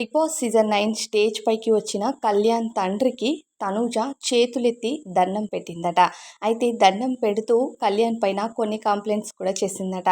Big Boss season nine stage పైకి వచ్చిన కళ్యాణ్ తండ్రికి తనూజ చేతులెత్తి దండం పెట్టిందట. అయితే దండం పెడుతూ కళ్యాణ్ పైన కొన్ని కంప్లైంట్స్ కూడా చేసిందట.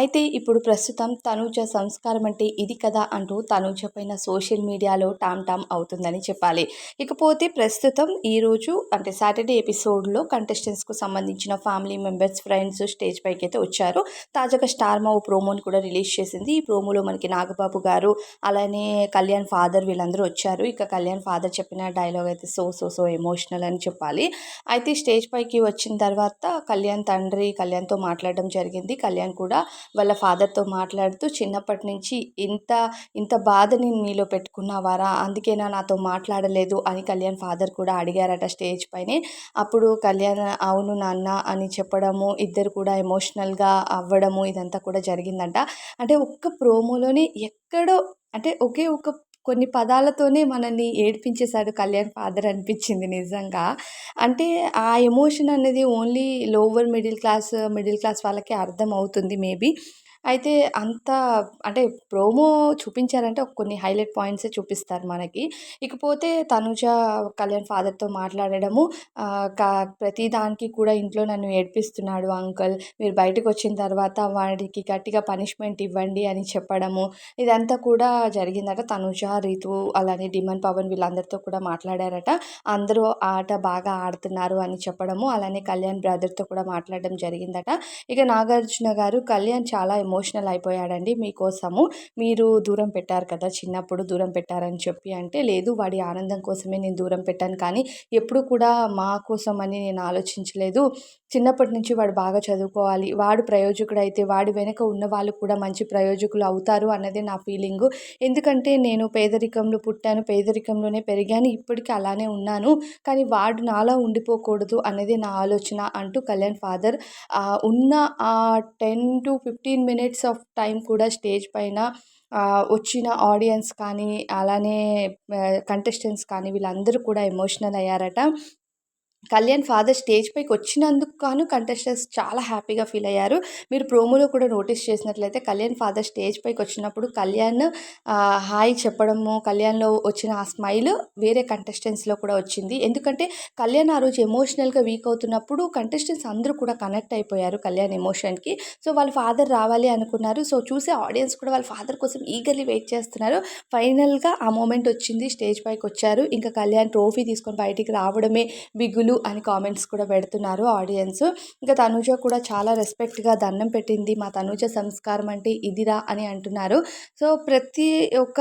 అయితే ఇప్పుడు ప్రస్తుతం తనూజ సంస్కారం అంటే ఇది కదా అంటూ తనూజ పైన సోషల్ మీడియాలో టామ్ టామ్ అవుతుందని చెప్పాలి. ఇకపోతే ప్రస్తుతం ఈరోజు అంటే సాటర్డే ఎపిసోడ్లో కంటెస్టెంట్స్కు సంబంధించిన ఫ్యామిలీ మెంబర్స్ ఫ్రెండ్స్ స్టేజ్ పైకి అయితే వచ్చారు. తాజాగా స్టార్ మా ప్రోమోని కూడా రిలీజ్ చేసింది. ఈ ప్రోమోలో మనకి నాగబాబు గారు అలానే కళ్యాణ్ ఫాదర్ వీళ్ళందరూ వచ్చారు. ఇక కళ్యాణ్ ఫాదర్ చెప్పిన డైలాగ్ అయితే సో సో సో ఎమోషనల్ అని చెప్పాలి. అయితే స్టేజ్ పైకి వచ్చిన తర్వాత కళ్యాణ్ తండ్రి కళ్యాణ్తో మాట్లాడడం జరిగింది. కళ్యాణ్ కూడా వాళ్ళ ఫాదర్తో మాట్లాడుతూ చిన్నప్పటి నుంచి ఇంత ఇంత బాధని నీలో పెట్టుకున్నావారా? అందుకేనా నాతో మాట్లాడలేదు? అని కళ్యాణ్ ఫాదర్ కూడా అడిగారట స్టేజ్ పైనే. అప్పుడు కళ్యాణ్ అవును నాన్న అని చెప్పడము ఇద్దరు కూడా ఎమోషనల్గా అవ్వడము ఇదంతా కూడా జరిగిందంట. అంటే ఒక్క ప్రోమోలోనే ఎక్కడో అంటే ఒకే ఒక కొన్ని పదాలతోనే మనల్ని ఏడిపించేశాడు కళ్యాణ్ ఫాదర్ అనిపించింది నిజంగా. అంటే ఆ ఎమోషన్ అనేది only lower middle class middle class వాళ్ళకి అర్థం అవుతుంది మేబీ. అయితే అంత అంటే ప్రోమో చూపించారంటే కొన్ని హైలైట్ పాయింట్సే చూపిస్తారు మనకి. ఇకపోతే తనుజ కళ్యాణ్ ఫాదర్తో మాట్లాడడము కా ప్రతి దానికి కూడా ఇంట్లో నన్ను ఏడిపిస్తున్నాడు అంకుల్ మీరు బయటకు వచ్చిన తర్వాత వాడికి గట్టిగా పనిష్మెంట్ ఇవ్వండి అని చెప్పడము ఇదంతా కూడా జరిగిందట. తనుజ రీతు అలానే డిమన్ పవన్ వీళ్ళందరితో కూడా మాట్లాడారట. అందరూ ఆట బాగా ఆడుతున్నారు అని చెప్పడము అలానే కళ్యాణ్ బ్రదర్తో కూడా మాట్లాడడం జరిగిందట. ఇక నాగార్జున గారు కళ్యాణ్ చాలా ఎమోషనల్ అయిపోయాడండి మీకోసము. మీరు దూరం పెట్టారు కదా చిన్నప్పుడు దూరం పెట్టారని చెప్పి అంటే లేదు వాడి ఆనందం కోసమే నేను దూరం పెట్టాను. కానీ ఎప్పుడు కూడా మా కోసం అని నేను ఆలోచించలేదు. చిన్నప్పటి నుంచి వాడు బాగా చదువుకోవాలి. వాడు ప్రయోజకుడు అయితే వాడి వెనుక ఉన్న వాళ్ళు కూడా మంచి ప్రయోజకులు అవుతారు అన్నదే నా ఫీలింగు. ఎందుకంటే నేను పేదరికంలో పుట్టాను పేదరికంలోనే పెరిగాను ఇప్పటికీ అలానే ఉన్నాను. కానీ వాడు నాలా ఉండిపోకూడదు అనేది నా ఆలోచన అంటూ కళ్యాణ్ ఫాదర్ ఉన్న ఆ ten to fifteen minutes of time కూడా స్టేజ్ పైన వచ్చిన ఆడియన్స్ కానీ అలానే కంటెస్టెంట్స్ కానీ వీళ్ళందరూ కూడా ఎమోషనల్ అయ్యారట. కళ్యాణ్ ఫాదర్ స్టేజ్ పైకి వచ్చినందుకు గాను కంటెస్టెంట్స్ చాలా హ్యాపీగా ఫీల్ అయ్యారు. మీరు ప్రోమోలో కూడా నోటీస్ చేసినట్లయితే కళ్యాణ్ ఫాదర్ స్టేజ్ పైకి వచ్చినప్పుడు కళ్యాణ్ హాయ్ చెప్పడము కళ్యాణ్లో వచ్చిన ఆ స్మైల్ వేరే కంటెస్టెంట్స్లో కూడా వచ్చింది. ఎందుకంటే కళ్యాణ్ ఆ రోజు ఎమోషనల్గా వీక్ అవుతున్నప్పుడు కంటెస్టెంట్స్ అందరూ కూడా కనెక్ట్ అయిపోయారు కళ్యాణ్ ఎమోషన్కి. సో వాళ్ళ ఫాదర్ రావాలి అనుకున్నారు. సో చూసే ఆడియన్స్ కూడా వాళ్ళ ఫాదర్ కోసం ఈగర్లీ వెయిట్ చేస్తున్నారు. ఫైనల్గా ఆ మూమెంట్ వచ్చింది. స్టేజ్ పైకి వచ్చారు. ఇంకా కళ్యాణ్ ట్రోఫీ తీసుకొని బయటికి రావడమే బిగులు. అని కామెంట్స్ కూడా పెడుతున్నారు ఆడియన్స్. ఇంకా తనుజ కూడా చాలా రెస్పెక్ట్గా దండం పెట్టింది మా తనుజ సంస్కారం అంటే ఇదిరా అని అంటున్నారు. సో ప్రతి ఒక్క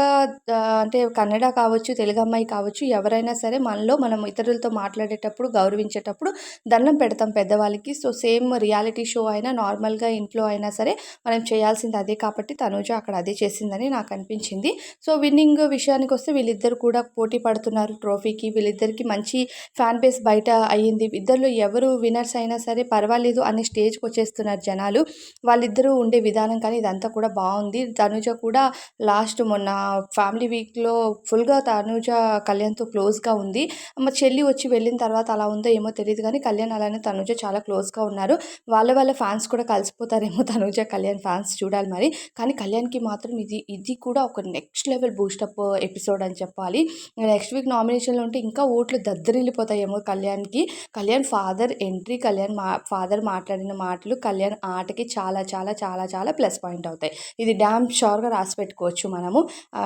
అంటే కన్నడ కావచ్చు తెలుగు అమ్మాయి కావచ్చు ఎవరైనా సరే మనలో మనం ఇతరులతో మాట్లాడేటప్పుడు గౌరవించేటప్పుడు దండం పెడతాం పెద్దవాళ్ళకి. సో సేమ్ రియాలిటీ షో అయినా నార్మల్గా ఇంట్లో అయినా సరే మనం చేయాల్సింది అదే కాబట్టి తనుజ అక్కడ అదే చేసిందని నాకు అనిపించింది. సో విన్నింగ్ విషయానికి వస్తే వీళ్ళిద్దరు కూడా పోటీ పడుతున్నారు ట్రోఫీకి. వీళ్ళిద్దరికి మంచి ఫ్యాన్ బేస్ బయట అయ్యింది. ఇద్దరిలో ఎవరు విన్నర్స్ అయినా సరే పర్వాలేదు అనే స్టేజ్కి వచ్చేస్తున్నారు జనాలు. వాళ్ళిద్దరూ ఉండే విధానం కానీ ఇదంతా కూడా బాగుంది. తనుజ కూడా లాస్ట్ మొన్న ఫ్యామిలీ వీక్లో ఫుల్గా తనుజ కళ్యాణ్తో క్లోజ్గా ఉంది. మా చెల్లి వచ్చి వెళ్ళిన తర్వాత అలా ఉందో ఏమో తెలియదు కానీ కళ్యాణ్ అలానే తనుజ చాలా క్లోజ్గా ఉన్నారు. వాళ్ళ వాళ్ళ ఫ్యాన్స్ కూడా కలిసిపోతారేమో తనుజ కళ్యాణ్ ఫ్యాన్స్ చూడాలి మరి. కానీ కళ్యాణ్కి మాత్రం ఇది ఇది కూడా ఒక నెక్స్ట్ లెవెల్ బూస్టప్ ఎపిసోడ్ అని చెప్పాలి. నెక్స్ట్ వీక్ నామినేషన్లో ఉంటే ఇంకా ఓట్లు దద్దరిల్లిపోతాయేమో కళ్యాణ్ దానికి కళ్యాణ్ ఫాదర్ ఎంట్రీ కళ్యాణ్ మా ఫాదర్ మాట్లాడిన మాటలు కళ్యాణ్ ఆటకి చాలా చాలా చాలా చాలా ప్లస్ పాయింట్ అవుతాయి. ఇది డ్యామ్ షోర్గా రాసి పెట్టుకోవచ్చు మనము.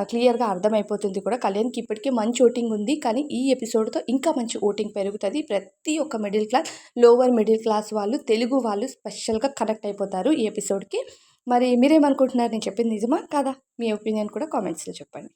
క్లియర్గా అర్థమైపోతుంది కూడా. కళ్యాణ్కి ఇప్పటికే మంచి ఓటింగ్ ఉంది. కానీ ఈ ఎపిసోడ్తో ఇంకా మంచి ఓటింగ్ పెరుగుతుంది. ప్రతి ఒక్క middle class lower middle class వాళ్ళు తెలుగు వాళ్ళు స్పెషల్గా కనెక్ట్ అయిపోతారు ఈ ఎపిసోడ్కి. మరి మీరేమనుకుంటున్నారు? నేను చెప్పింది నిజమా? కాదా? మీ ఒపీనియన్ కూడా కామెంట్స్లో చెప్పండి.